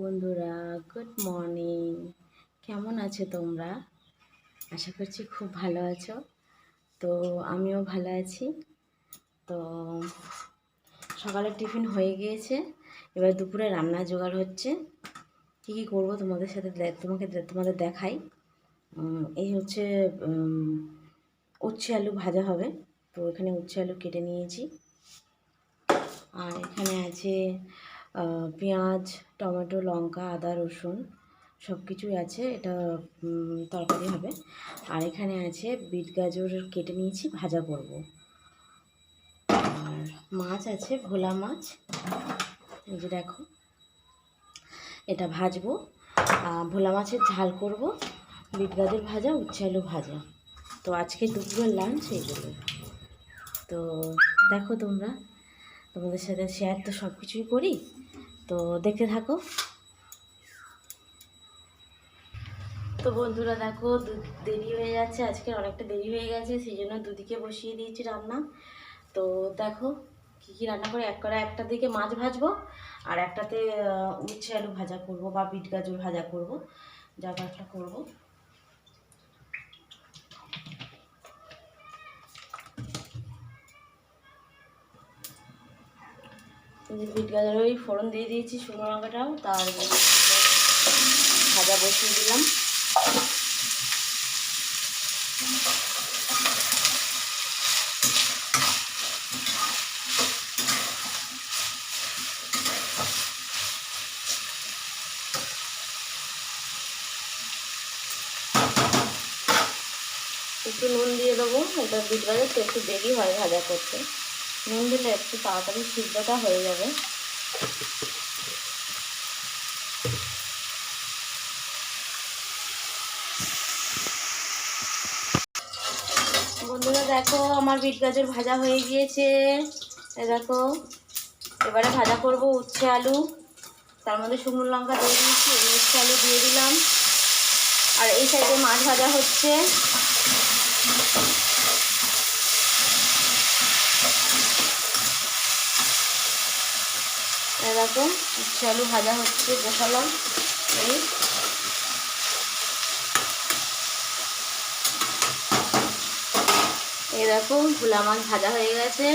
বন্ধুরা good morning কেমন আছো তোমরা? আশা করছি খুব ভালো আছো। তো আমিও ভালো আছি। তো সকালের টিফিন হয়ে গিয়েছে। এবার দুপুরে রান্না জোগাড় হচ্ছে। কী কী করব তোমাদের সাথে তোমাকে তোমাদের দেখাই। এই হচ্ছে উচ্ছে আলু ভাজা হবে। তো এখানে উচ্ছে আলু কেটে নিয়েছি। আর এখানে আছে পেঁয়াজ, টমেটো, লঙ্কা, আদা, রসুন সব কিছুই আছে। এটা তরকারি হবে। আর এখানে আছে বিট গাজর কেটে নিয়েছি, ভাজা করব। আর মাছ আছে, ভোলা মাছ। এই যে দেখো, এটা ভাজবো। ভোলা মাছের ঝাল করব। বিট গাজর ভাজা, উচ্ছে আলু ভাজা। তো আজকে দুপুরের লাঞ্চ এইগুলো তো দেখো তোমরা, তোমাদের সাথে শেয়ার তো সব কিছুই করি। তো দেখতে থাকো। তো বন্ধুরা দেখো দেরি হয়ে যাচ্ছে, আজকে অনেকটা দেরি হয়ে গেছে, সেই জন্য দুদিকে বসিয়ে দিয়েছি রান্না। তো দেখো, কি কী রান্না করে, এক করে একটা দিকে মাছ ভাজবো, আর একটাতে উচ্ছে আলু ভাজা করব বা বিট গাজর ভাজা করব, যা একটা করব। যে ওই ফোড়ন দিয়ে দিয়েছি শুকনো লঙ্কাটাও, তার ভাজা বসিয়ে দিলাম। একটু নুন দিয়ে দেবো, এটা বিট গাজর তো একটু দেরি হয় ভাজা করতে। নুন দিলে একটু তাড়াতাড়ি সিদ্ধটা হয়ে যাবে। বন্ধুরা, দেখো আমার বিট গাজর ভাজা হয়ে গিয়েছে। দেখো, এবারে ভাজা করব উচ্ছে আলু। তার মধ্যে শুকনো লঙ্কা দিয়ে দিয়েছি উচ্ছে আলু দিয়ে দিলাম। আর এই সাইডে মাছ ভাজা হচ্ছে। দেখো উচ্ছে আলু ভাজা হচ্ছে, বসালাম। এই। দেখো ভোলা মাছ ভাজা হয়ে গেছে।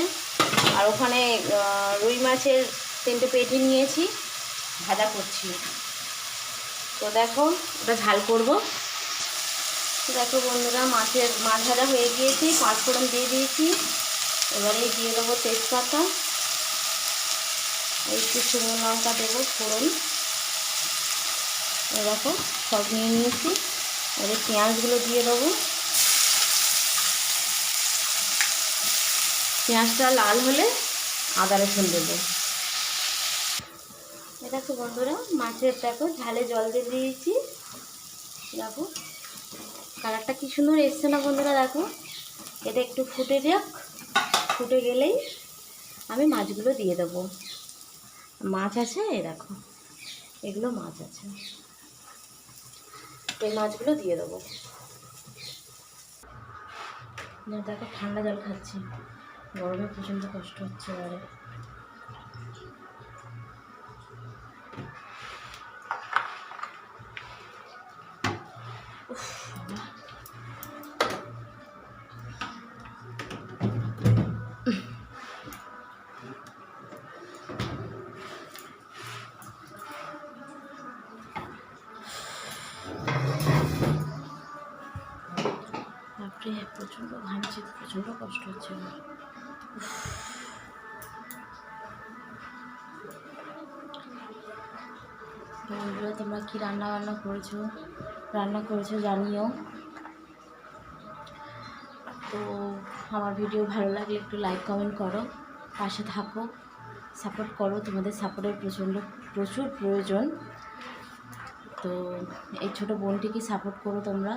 আর ওখানে রুই মাছের তিনটে পেটি নিয়েছি, ভাজা করছি। তো দেখো, ওটা ঝাল করব। দেখো বন্ধুরা, মাছের, মাছ ভাজা হয়ে গিয়েছে, পাঁচ ফোড়ন দিয়ে দিয়েছি। এবারে দিয়ে দেবো তেজপাতা। একটু শুকনো লঙ্কা দেবো, ফোড়ন। দেখো, সব নিয়ে নিয়েছি। এবারে পেঁয়াজগুলো দিয়ে দেবো। পেঁয়াজটা লাল হলে আদা, রসুন দেবো। দেখো বন্ধুরা, মাছের দেখো, ঝালে জল দিয়ে দিয়েছি। দেখো, কালারটা কি সুন্দর এসছে না বন্ধুরা, দেখো। এটা একটু ফুটে যাক। ফুটে গেলেই আমি মাছগুলো দিয়ে দেবো। মাছ আছে দেখো। এগুলো মাছ আছে। এই মাছগুলো দিয়ে দেবো। দেখো, ঠান্ডা জল খাচ্ছি। গরমে প্রচণ্ড কষ্ট হচ্ছে এবারে। বাপরে প্রচণ্ড ঘামছি প্রচণ্ড কষ্ট হচ্ছে বন্ধুরা, তোমরা কি রান্না বান্না করেছ? রান্না করেছ, জানিও। তো আমার ভিডিও ভালো লাগলে একটু লাইক কমেন্ট করো, পাশে থাকো সাপোর্ট করো। তোমাদের সাপোর্টের প্রচণ্ড, প্রচুর প্রয়োজন। তো এই ছোটো বোনটিকে সাপোর্ট করো তোমরা।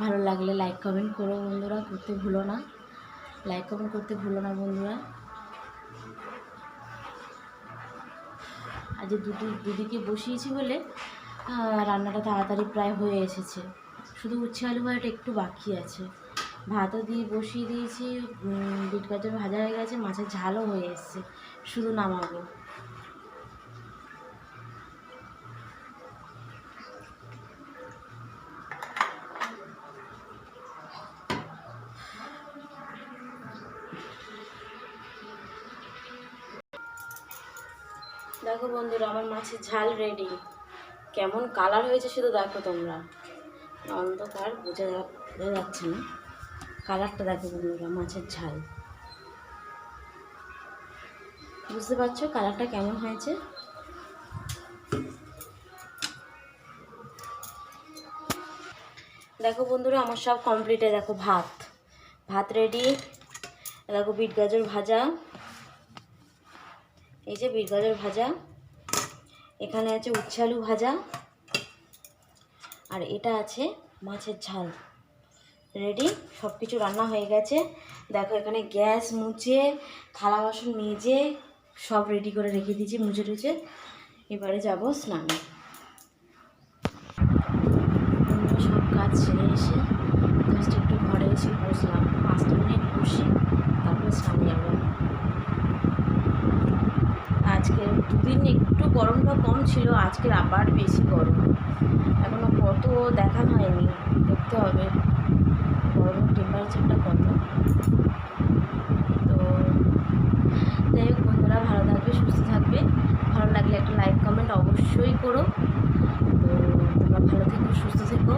ভালো লাগলে লাইক কমেন্ট করো বন্ধুরা, করতে ভুলো না। লাইক কমেন্ট করতে ভুলো না বন্ধুরা। আজ দুটি, দুদিকে বসিয়েছি বলে রান্নাটা তাড়াতাড়ি প্রায় হয়ে এসেছে। শুধু উচ্ছে আলু ভাজাটা একটু বাকি আছে। ভাতও দিয়ে বসিয়ে দিয়েছি বিট গাজর ভাজা হয়ে গেছে, মাছের ঝালও হয়ে এসছে। শুধু নামাবো। দেখো বন্ধুরা, আমার মাছের ঝাল রেডি কেমন কালার হয়েছে শুধু দেখো তোমরা। অন্ধকার, বোঝা বোঝা যাচ্ছে না। কালারটা দেখো বন্ধুরা, মাছের ঝাল। বুঝতে পারছ কালারটা কেমন হয়েছে? দেখো বন্ধুরা, আমার সব কমপ্লিটে দেখো ভাত। ভাত রেডি দেখো বিট গাজর ভাজা। এই যে বিট গাজর ভাজা, এখানে আছে উচ্ছে আলু ভাজা, আর এটা আছে মাছের ঝাল। রেডি সব কিছু রান্না হয়ে গেছে। দেখো এখানে গ্যাস মুছে, থালা বাসন মেজে, সব রেডি করে রেখে দিয়েছি, মুছে টুছে। এবারে যাব স্নানে। সব কাজ সেরে এসে জাস্ট একটু ঘরে এসে বসলাম। পাঁচটা মিনিট বসে, তারপর স্নানে যাব। আজকে দুদিন একটু গরমটা কম ছিল, আজকের আবার বেশি গরম। এখনও কত দেখা হয়নি, দেখতে হবে। গরমের টেম্পারেচারটা কত? তো যাই হোক বন্ধুরা, ভালো থাকবে, সুস্থ থাকবে। ভালো লাগলে একটা লাইক কমেন্ট অবশ্যই করো। তো তোমরা ভালো থেকো, সুস্থ থেকো।